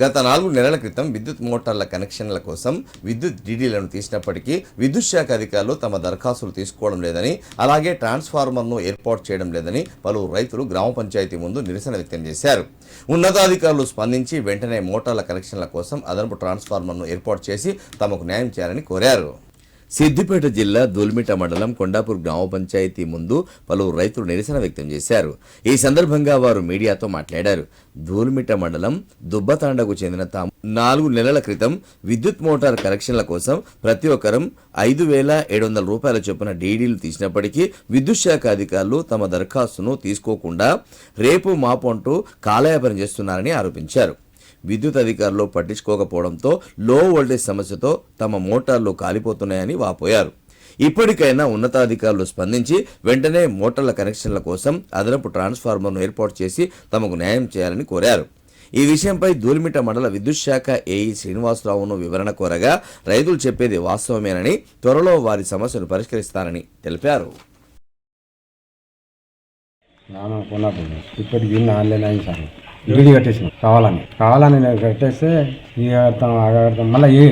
గత నాలుగు నెలల క్రితం విద్యుత్ మోటార్ల కనెక్షన్ల కోసం విద్యుత్ డీడీలను తీసినప్పటికీ విద్యుత్ శాఖ అధికారులు తమ దరఖాస్తులు తీసుకోవడం లేదని అలాగే ట్రాన్స్ఫార్మర్ను ఏర్పాటు చేయడం లేదని పలువురు రైతులు గ్రామ పంచాయతీ ముందు నిరసన వ్యక్తం చేశారు. ఉన్నతాధికారులు స్పందించి వెంటనే మోటార్ల కనెక్షన్ల కోసం అదనపు ట్రాన్స్ఫార్మర్ను ఏర్పాటు చేసి తమకు న్యాయం చేయాలని కోరారు. సిద్దిపేట జిల్లా దూల్మిట మండలం కొండాపూర్ గ్రామ పంచాయతీ ముందు పలువురు రైతులు నిరసన వ్యక్తం చేశారు. ఈ సందర్భంగా వారు మీడియాతో మాట్లాడారు. దూల్మిట మండలం దుబ్బతాండకు చెందిన తాము నాలుగు నెలల క్రితం విద్యుత్ మోటార్ కనెక్షన్ల కోసం ప్రతి ఒక్కరం ఐదు వేల ఏడు వందల రూపాయల చొప్పున డీడీలు తీసినప్పటికీ విద్యుత్ శాఖ అధికారులు తమ దరఖాస్తును తీసుకోకుండా రేపు మాపు అంటూ కాలయాపన చేస్తున్నారని ఆరోపించారు. విద్యుత్ అధికారులు పట్టించుకోకపోవడంతో లో వోల్టేజ్ సమస్యతో తమ మోటార్లు కాలిపోతున్నాయని వాపోయారు. ఇప్పటికైనా ఉన్నతాధికారులు స్పందించి వెంటనే మోటార్ల కనెక్షన్ల కోసం అదనపు ట్రాన్స్ఫార్మర్ను ఏర్పాటు చేసి తమకు న్యాయం చేయాలని కోరారు. ఈ విషయంపై దూలిమిట మండల విద్యుత్ శాఖ ఏఈ శ్రీనివాసరావును వివరణ కోరగా రైతులు చెప్పేది వాస్తవమేనని త్వరలో వారి సమస్యను పరిష్కరిస్తారని తెలిపారు. ఇప్పటికి ఆన్లైన్ అయింది సార్. డీడీ కట్టేసిన కావాలని కావాలని నేను కట్టేస్తే ఇక కడతాం మళ్ళీ ఏ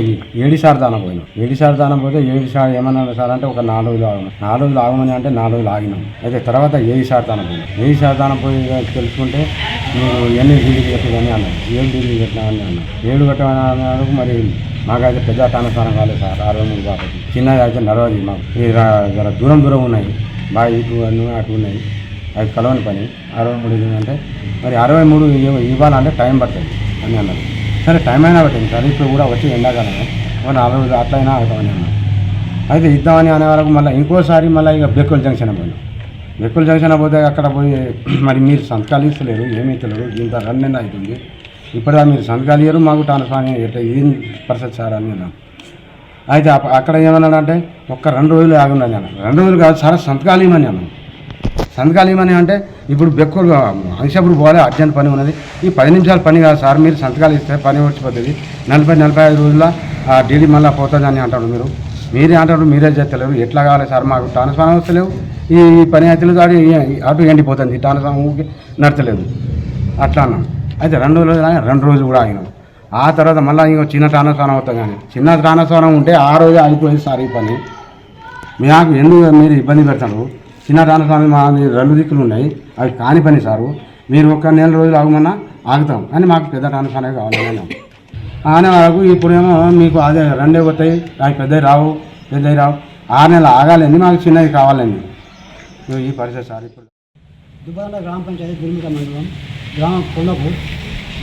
ఏడి సార్ దానం పోయినాం. ఏడి సార్ దానం పోతే ఏడు సార్ ఏమన్నారు సార్ అంటే ఒక నాలుగు రోజులు ఆగమని. నాలుగు రోజులు ఆగమని అంటే నాలుగు రోజులు ఆగినాం. అయితే తర్వాత ఏడు సార్ దానం పోయినాం. ఏడు సార్ దానం పోయి తెలుసుకుంటే నువ్వు ఎన్ని డీడీలు కట్టిందని అన్నాను ఏడు డీడీలు కట్టినావని అన్నాను ఏడు కట్టమని అన్నారు మరి మాకైతే పెద్ద తానస్థానం కాలేదు సార్. అరవై మూడు కాబట్టి చిన్నది అయితే నడవది మాకు. దూరం దూరం ఉన్నాయి. బాగా ఇటు అటు ఉన్నాయి. అది కలవని పని. అరవై మూడు ఇది అంటే మరి అరవై మూడు ఇవ్వాలంటే టైం పడుతుంది అని అన్నారు. సరే టైం అయినా పట్టింది సార్. ఇప్పుడు కూడా వచ్చి ఎండాకాలమే. ఒక నాలుగు రోజులు అట్లయినా అవుతామని అన్నారు. అయితే ఇద్దామని అనే వరకు మళ్ళీ ఇంకోసారి మళ్ళీ ఇక బెక్కుల జంక్షన్ పోయినాం. బెక్కుల జంక్షన్ పోతే అక్కడ పోయి మరి మీరు సంతకాలు ఇస్తలేరు ఏమీ ఇస్తలేరు ఇంత రన్ అవుతుంది ఇప్పుడు మీరు సంతకాలు ఇయ్యరు మాకు ట్రాన్స్ఫార్ ఎట్లా ఏం పరిస్థితి సార్ అని అన్నాను అయితే అక్కడ ఏమన్నాడంటే ఒక్క రెండు రోజులు ఆగుండని అన్న రెండు రోజులు కాదు సార్ సంతకాలు ఇవ్వమని అన్నాను సంతకాలు ఏమని అంటే ఇప్పుడు బెక్కులు అంశప్పుడు పోవాలి అర్జెంట్ పని ఉన్నది. ఈ పది నిమిషాల పని కాదు సార్ మీరు సంతకాలు ఇస్తే పని వచ్చిపోతుంది నలభై నలభై ఐదు రోజుల ఆ డీడీ మళ్ళీ పోతుంది అని అంటాడు మీరు. మీరే అంటాడు మీరే చేస్తలేరు. ఎట్లా కావాలి సార్ మాకు ట్రాన్స్ఫార్మర్ వస్తలేవు. ఈ పని అయితే అటు అటు ఎండిపోతుంది. ట్రాన్స్ఫార్మర్ నడతలేదు. అట్లా అన్నాం అయితే రెండు రోజులు రెండు రోజులు కూడా ఆగినాం ఆ తర్వాత మళ్ళీ ఇంకో చిన్న ట్రాన్స్ఫార్మర్ అవుతాం కానీ చిన్న ట్రాన్స్ఫార్మర్ ఉంటే ఆ రోజే అయిపోయింది సార్ ఈ పని. నాకు ఎందుకు మీరు ఇబ్బంది పెడతారు? చిన్న రామస్వామి మా రెండు దిక్కులు ఉన్నాయి. అవి కాని పని సారు. మీరు ఒక నెల రోజులు ఆగమన్నా ఆగుతాం. అని మాకు పెద్ద రామస్వామి కావాలి అన్నాం అనే వరకు ఇప్పుడేమో మీకు అదే రెండే పోతాయి. అవి పెద్దవి రావు పెద్దవి రావు. ఆరు నెలలు ఆగాలండి మాకు చిన్నవి కావాలండి ఈ పరిస్థితి సార్ ఇప్పుడు. దుబారా గ్రామ పంచాయతీ దుర్మిట మండలం గ్రామ కొల్లపు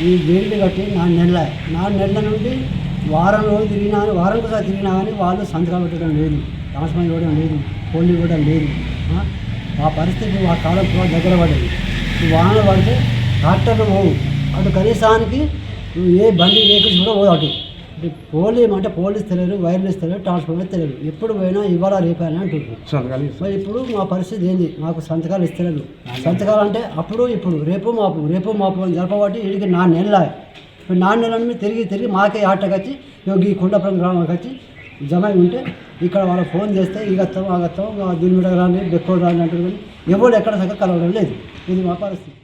ఈ వేళ్ళు కట్టి నాలుగు నెలల నాలుగు నెలల నుండి వారం రోజులు తిరిగినా వారం కూడా తిరిగినా కానీ వాళ్ళు సంతకాలు పెట్టడం లేదు. రామస్వామి ఇవ్వడం లేదు కోళ్ళు ఇవ్వడం లేదు. ఆ? పరిస్థితి ఆ కాలం కూడా దగ్గర పడ్డది ఈ వాహనాలు పడితే ట్రాక్టర్లు పోవు. అటు కనీసానికి ఏ బండి వెహికల్స్ కూడా పోవు అటు. అంటే పోలీస్ తెలియదు వైర్లెస్ తెలియదు ట్రాన్స్ఫార్మర్ తెలియదు. ఎప్పుడు పోయినా ఇవాళ సంతకాలు ఇస్తాం. మరి ఇప్పుడు మా పరిస్థితి ఏంది? మాకు సంతకాలు ఇస్తలేదు. సంతకాలు అంటే అప్పుడు ఇప్పుడు రేపు మాపు రేపు మాపు అని జరపబట్టి వీడికి నా నెలల ఇప్పుడు నా మీద తిరిగి తిరిగి మాకే ఆటకు వచ్చి యోగి కొండపురం గ్రామానికి వచ్చి జమ ఉంటే ఇక్కడ వాళ్ళకి ఫోన్ చేస్తే ఈ గత్తం ఆ గత్తం దీని మీద రాని బెక్కోడు రాని అంటారు కానీ ఎవరు ఎక్కడ సగ కలవడం లేదు. ఇది మా పరిస్థితి.